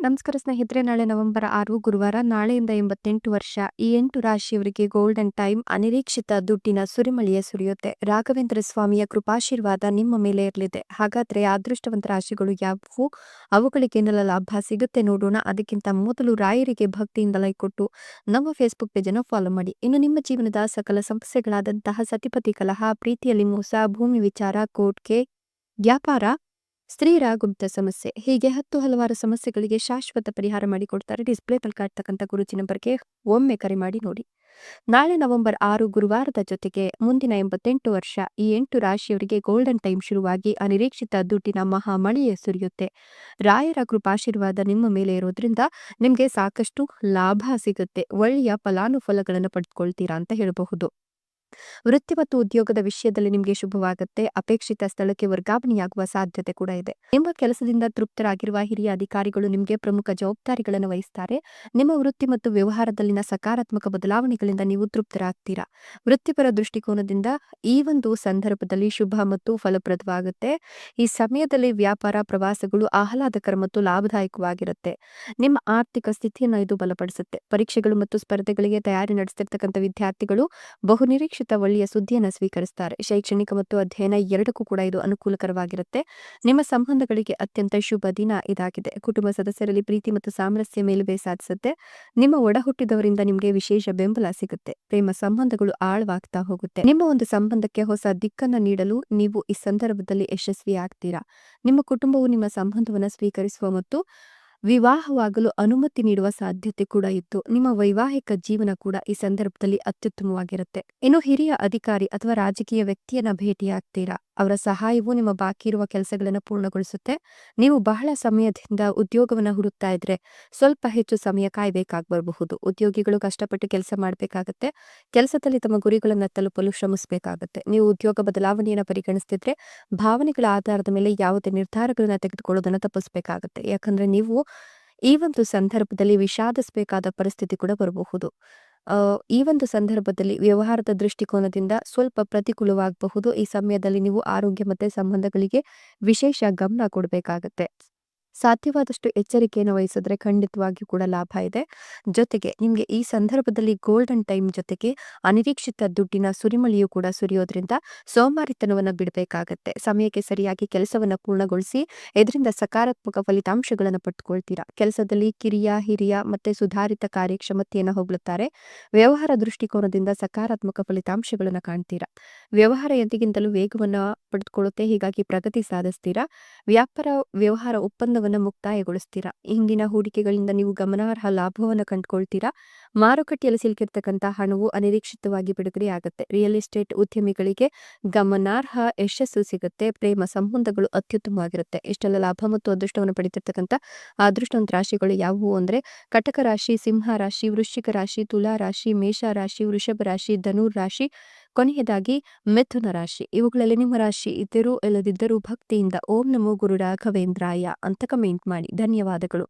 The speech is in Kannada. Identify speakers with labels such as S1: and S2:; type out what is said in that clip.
S1: ನಮಸ್ಕಾರ ಸ್ನೇಹಿತರೆ, ನಾಳೆ ನವೆಂಬರ್ ಆರು, ಗುರುವಾರ ನಾಳೆಯಿಂದ ಎಂಬತ್ತೆಂಟು ವರ್ಷ ಈ ಎಂಟು ರಾಶಿಯವರಿಗೆ ಗೋಲ್ಡನ್ ಟೈಮ್ ಅನಿರೀಕ್ಷಿತ ದುಡ್ಡಿನ ಸುರಿಮಳೆಯ ಸುರಿಯುತ್ತೆ. ರಾಘವೇಂದ್ರ ಸ್ವಾಮಿಯ ಕೃಪಾಶೀರ್ವಾದ ನಿಮ್ಮ ಮೇಲೆ ಇರಲಿದೆ. ಹಾಗಾದ್ರೆ ಅದೃಷ್ಟವಂತ ರಾಶಿಗಳು ಯಾವುವು? ಅವುಗಳಿಗೇನೆಲ್ಲ ಲಾಭ ಸಿಗುತ್ತೆ ನೋಡೋಣ. ಅದಕ್ಕಿಂತ ಮೊದಲು ರಾಯರಿಗೆ ಭಕ್ತಿಯಿಂದ ಲೈಕ್ ಕೊಟ್ಟು ನಮ್ಮ ಫೇಸ್ಬುಕ್ ಪೇಜನ್ನು ಫಾಲೋ ಮಾಡಿ. ಇನ್ನು ನಿಮ್ಮ ಜೀವನದ ಸಕಲ ಸಮಸ್ಯೆಗಳಾದಂತಹ ಸತಿಪತಿ ಕಲಹ, ಪ್ರೀತಿಯಲ್ಲಿ ಮೋಸ, ಭೂಮಿ ವಿಚಾರ ಕೋರ್ಟ್ಗೆ ವ್ಯಾಪಾರ ಸ್ತ್ರೀಯರ ಗುಪ್ತ ಸಮಸ್ಯೆ, ಹೀಗೆ ಹತ್ತು ಹಲವಾರು ಸಮಸ್ಯೆಗಳಿಗೆ ಶಾಶ್ವತ ಪರಿಹಾರ ಮಾಡಿಕೊಡ್ತಾರೆ ಡಿಸ್ಪ್ಲೇ ಮೇಲೆ ಕಾಡ್ತಕ್ಕಂಥ ಗುರುಜಿ ನಂಬರ್ಗೆ ಒಮ್ಮೆ ಕರೆ ಮಾಡಿ ನೋಡಿ. ನಾಳೆ ನವೆಂಬರ್ ಆರು ಗುರುವಾರದ ಜೊತೆಗೆ ಮುಂದಿನ ಎಂಬತ್ತೆಂಟು ವರ್ಷ ಈ ಎಂಟು ರಾಶಿಯವರಿಗೆ ಗೋಲ್ಡನ್ ಟೈಮ್ ಶುರುವಾಗಿ ಅನಿರೀಕ್ಷಿತ ದುಡ್ಡಿನ ಮಹಾ ಮಳೆಯೇ ಸುರಿಯುತ್ತೆ. ರಾಯರ ಕೃಪಾಶೀರ್ವಾದ ನಿಮ್ಮ ಮೇಲೆ ಇರೋದ್ರಿಂದ ನಿಮಗೆ ಸಾಕಷ್ಟು ಲಾಭ ಸಿಗುತ್ತೆ. ಒಳ್ಳೆಯ ಫಲಾನುಫಲಗಳನ್ನು ಪಡೆದುಕೊಳ್ತೀರಾ ಅಂತ ಹೇಳಬಹುದು. ವೃತ್ತಿ ಮತ್ತು ಉದ್ಯೋಗದ ವಿಷಯದಲ್ಲಿ ನಿಮಗೆ ಶುಭವಾಗುತ್ತೆ. ಅಪೇಕ್ಷಿತ ಸ್ಥಳಕ್ಕೆ ವರ್ಗಾವಣೆಯಾಗುವ ಸಾಧ್ಯತೆ ಕೂಡ ಇದೆ. ನಿಮ್ಮ ಕೆಲಸದಿಂದ ತೃಪ್ತರಾಗಿರುವ ಹಿರಿಯ ಅಧಿಕಾರಿಗಳು ನಿಮಗೆ ಪ್ರಮುಖ ಜವಾಬ್ದಾರಿಗಳನ್ನು ವಹಿಸ್ತಾರೆ. ನಿಮ್ಮ ವೃತ್ತಿ ಮತ್ತು ವ್ಯವಹಾರದಲ್ಲಿನ ಸಕಾರಾತ್ಮಕ ಬದಲಾವಣೆಗಳಿಂದ ನೀವು ತೃಪ್ತರಾಗ್ತೀರಾ? ವೃತ್ತಿಪರ ದೃಷ್ಟಿಕೋನದಿಂದ ಈ ಒಂದು ಸಂದರ್ಭದಲ್ಲಿ ಶುಭ ಮತ್ತು ಫಲಪ್ರದವಾಗುತ್ತೆ. ಈ ಸಮಯದಲ್ಲಿ ವ್ಯಾಪಾರ, ಪ್ರವಾಸಗಳು ಆಹ್ಲಾದಕರ ಮತ್ತು ಲಾಭದಾಯಕವಾಗಿರುತ್ತೆ. ನಿಮ್ಮ ಆರ್ಥಿಕ ಸ್ಥಿತಿಯನ್ನು ಇದು ಬಲಪಡಿಸುತ್ತೆ. ಪರೀಕ್ಷೆಗಳು ಮತ್ತು ಸ್ಪರ್ಧೆಗಳಿಗೆ ತಯಾರಿ ನಡೆಸ್ತಿರ್ತಕ್ಕಂಥ ವಿದ್ಯಾರ್ಥಿಗಳು ಬಹುನಿರೀಕ್ಷೆ ಒಳ್ಳೆಯ ಸುದ್ದಿಯನ್ನು ಸ್ವೀಕರಿಸ್ತಾರೆ. ಶೈಕ್ಷಣಿಕ ಮತ್ತು ಅಧ್ಯಯನ ಎರಡಕ್ಕೂ ಕೂಡ ಇದು ಅನುಕೂಲಕರವಾಗಿರುತ್ತೆ. ನಿಮ್ಮ ಸಂಬಂಧಗಳಿಗೆ ಅತ್ಯಂತ ಶುಭ ದಿನ ಇದಾಗಿದೆ. ಕುಟುಂಬ ಸದಸ್ಯರಲ್ಲಿ ಪ್ರೀತಿ ಮತ್ತು ಸಾಮರಸ್ಯ ಮೇಲುಬೇ ಸಾಧಿಸುತ್ತೆ. ನಿಮ್ಮ ಒಡಹುಟ್ಟಿದವರಿಂದ ನಿಮಗೆ ವಿಶೇಷ ಬೆಂಬಲ ಸಿಗುತ್ತೆ. ಪ್ರೇಮ ಸಂಬಂಧಗಳು ಆಳವಾಗ್ತಾ ಹೋಗುತ್ತೆ. ನಿಮ್ಮ ಒಂದು ಸಂಬಂಧಕ್ಕೆ ಹೊಸ ದಿಕ್ಕನ್ನ ನೀಡಲು ನೀವು ಈ ಸಂದರ್ಭದಲ್ಲಿ ಯಶಸ್ವಿ ಆಗ್ತೀರಾ ನಿಮ್ಮ ಕುಟುಂಬವು ನಿಮ್ಮ ಸಂಬಂಧವನ್ನು ಸ್ವೀಕರಿಸುವ ಮತ್ತು ವಿವಾಹವಾಗಲು ಅನುಮತಿ ನೀಡುವ ಸಾಧ್ಯತೆ ಕೂಡ ಇತ್ತು. ನಿಮ್ಮ ವೈವಾಹಿಕ ಜೀವನ ಕೂಡ ಈ ಸಂದರ್ಭದಲ್ಲಿ ಅತ್ಯುತ್ತಮವಾಗಿರುತ್ತೆ. ಇನ್ನು ಹಿರಿಯ ಅಧಿಕಾರಿ ಅಥವಾ ರಾಜಕೀಯ ವ್ಯಕ್ತಿಯನ್ನ ಭೇಟಿಯಾಗ್ತೀರಾ? ಅವರ ಸಹಾಯವು ನಿಮ್ಮ ಬಾಕಿ ಇರುವ ಕೆಲಸಗಳನ್ನು ಪೂರ್ಣಗೊಳಿಸುತ್ತೆ. ನೀವು ಬಹಳ ಸಮಯದಿಂದ ಉದ್ಯೋಗವನ್ನ ಹುಡುಕ್ತಾ ಇದ್ರೆ ಸ್ವಲ್ಪ ಹೆಚ್ಚು ಸಮಯ ಕಾಯ್ಬೇಕಾಗ್ಬರಬಹುದು ಉದ್ಯೋಗಿಗಳು ಕಷ್ಟಪಟ್ಟು ಕೆಲಸ ಮಾಡಬೇಕಾಗತ್ತೆ. ಕೆಲಸದಲ್ಲಿ ತಮ್ಮ ಗುರಿಗಳನ್ನ ತಲುಪಲು ಶ್ರಮಿಸಬೇಕಾಗತ್ತೆ. ನೀವು ಉದ್ಯೋಗ ಬದಲಾವಣೆಯನ್ನು ಪರಿಗಣಿಸ್ತಿದ್ರೆ ಭಾವನೆಗಳ ಆಧಾರದ ಮೇಲೆ ಯಾವುದೇ ನಿರ್ಧಾರಗಳನ್ನ ತೆಗೆದುಕೊಳ್ಳೋದನ್ನು ತಪ್ಪಿಸಬೇಕಾಗತ್ತೆ. ಯಾಕಂದ್ರೆ ನೀವು ಈ ಒಂದು ಸಂದರ್ಭದಲ್ಲಿ ವಿಷಾದಿಸಬೇಕಾದ ಪರಿಸ್ಥಿತಿ ಕೂಡ ಬರಬಹುದು. ಈ ಒಂದು ಸಂದರ್ಭದಲ್ಲಿ ವ್ಯವಹಾರದ ದೃಷ್ಟಿಕೋನದಿಂದ ಸ್ವಲ್ಪ ಪ್ರತಿಕೂಲವಾಗಬಹುದು. ಈ ಸಮಯದಲ್ಲಿ ನೀವು ಆರೋಗ್ಯ ಮತ್ತೆ ಸಂಬಂಧಗಳಿಗೆ ವಿಶೇಷ ಗಮನ ಕೊಡಬೇಕಾಗತ್ತೆ. ಸಾಧ್ಯವಾದಷ್ಟು ಎಚ್ಚರಿಕೆಯನ್ನು ವಹಿಸಿದ್ರೆ ಖಂಡಿತವಾಗಿಯೂ ಕೂಡ ಲಾಭ ಇದೆ. ಜೊತೆಗೆ ನಿಮಗೆ ಈ ಸಂದರ್ಭದಲ್ಲಿ ಗೋಲ್ಡನ್ ಟೈಮ್ ಜೊತೆಗೆ ಅನಿರೀಕ್ಷಿತ ದುಡ್ಡಿನ ಸುರಿಮಳಿಯೂ ಕೂಡ ಸುರಿಯೋದ್ರಿಂದ ಸೋಮಾರಿತನವನ್ನು ಬಿಡಬೇಕಾಗತ್ತೆ. ಸಮಯಕ್ಕೆ ಸರಿಯಾಗಿ ಕೆಲಸವನ್ನು ಪೂರ್ಣಗೊಳಿಸಿ ಇದರಿಂದ ಸಕಾರಾತ್ಮಕ ಫಲಿತಾಂಶಗಳನ್ನು ಪಡೆದುಕೊಳ್ತೀರಾ ಕೆಲಸದಲ್ಲಿ ಕಿರಿಯ, ಹಿರಿಯ ಮತ್ತೆ ಸುಧಾರಿತ ಕಾರ್ಯಕ್ಷಮತೆಯನ್ನು ಹೊಗಳುತ್ತಾರೆ. ವ್ಯವಹಾರ ದೃಷ್ಟಿಕೋನದಿಂದ ಸಕಾರಾತ್ಮಕ ಫಲಿತಾಂಶಗಳನ್ನು ಕಾಣ್ತೀರಾ. ವ್ಯವಹಾರ ಎಂದಿಗಿಂತಲೂ ವೇಗವನ್ನು ಪಡೆದುಕೊಳ್ಳುತ್ತೆ ಹೀಗಾಗಿ ಪ್ರಗತಿ ಸಾಧಿಸ್ತೀರಾ. ವ್ಯಾಪಾರ, ವ್ಯವಹಾರ ಒಪ್ಪಂದ ಒಪ್ಪಂದವನ್ನು ಮುಕ್ತಾಯಗೊಳಿಸ್ತೀರಾ ಹಿಂದಿನ ಹೂಡಿಕೆಗಳಿಂದ ನೀವು ಗಮನಾರ್ಹ ಲಾಭವನ್ನು ಕಂಡುಕೊಳ್ತೀರಾ? ಮಾರುಕಟ್ಟೆಯಲ್ಲಿ ಸಿಲುಕಿರ್ತಕ್ಕಂಥ ಹಣವು ಅನಿರೀಕ್ಷಿತವಾಗಿ ಬಿಡುಗಡೆ ಆಗುತ್ತೆ. ರಿಯಲ್ ಎಸ್ಟೇಟ್ ಉದ್ಯಮಿಗಳಿಗೆ ಗಮನಾರ್ಹ ಯಶಸ್ಸು ಸಿಗುತ್ತೆ. ಪ್ರೇಮ ಸಂಬಂಧಗಳು ಅತ್ಯುತ್ತಮವಾಗಿರುತ್ತೆ. ಇಷ್ಟೆಲ್ಲ ಲಾಭ ಮತ್ತು ಅದೃಷ್ಟವನ್ನು ಪಡೆದಿರ್ತಕ್ಕಂಥ ಅದೃಷ್ಟವಂತ ರಾಶಿಗಳು ಯಾವುವು ಅಂದ್ರೆ ಕಟಕ ರಾಶಿ, ಸಿಂಹ ರಾಶಿ, ವೃಶ್ಚಿಕ ರಾಶಿ, ತುಲಾ ರಾಶಿ, ಮೇಷ ರಾಶಿ, ವೃಷಭ ರಾಶಿ, ಧನುರ್ ರಾಶಿ, ಕೊನೆಯದಾಗಿ ಮಿಥುನ ರಾಶಿ. ಇವುಗಳಲ್ಲಿ ನಿಮ್ಮ ರಾಶಿ ಇದ್ದರೂ ಇಲ್ಲದಿದ್ದರೂ ಭಕ್ತಿಯಿಂದ ಓಂ ನಮೋ ಗುರು ರಾಘವೇಂದ್ರಾಯ ಅಂತ ಕಮೆಂಟ್ ಮಾಡಿ. ಧನ್ಯವಾದಗಳು.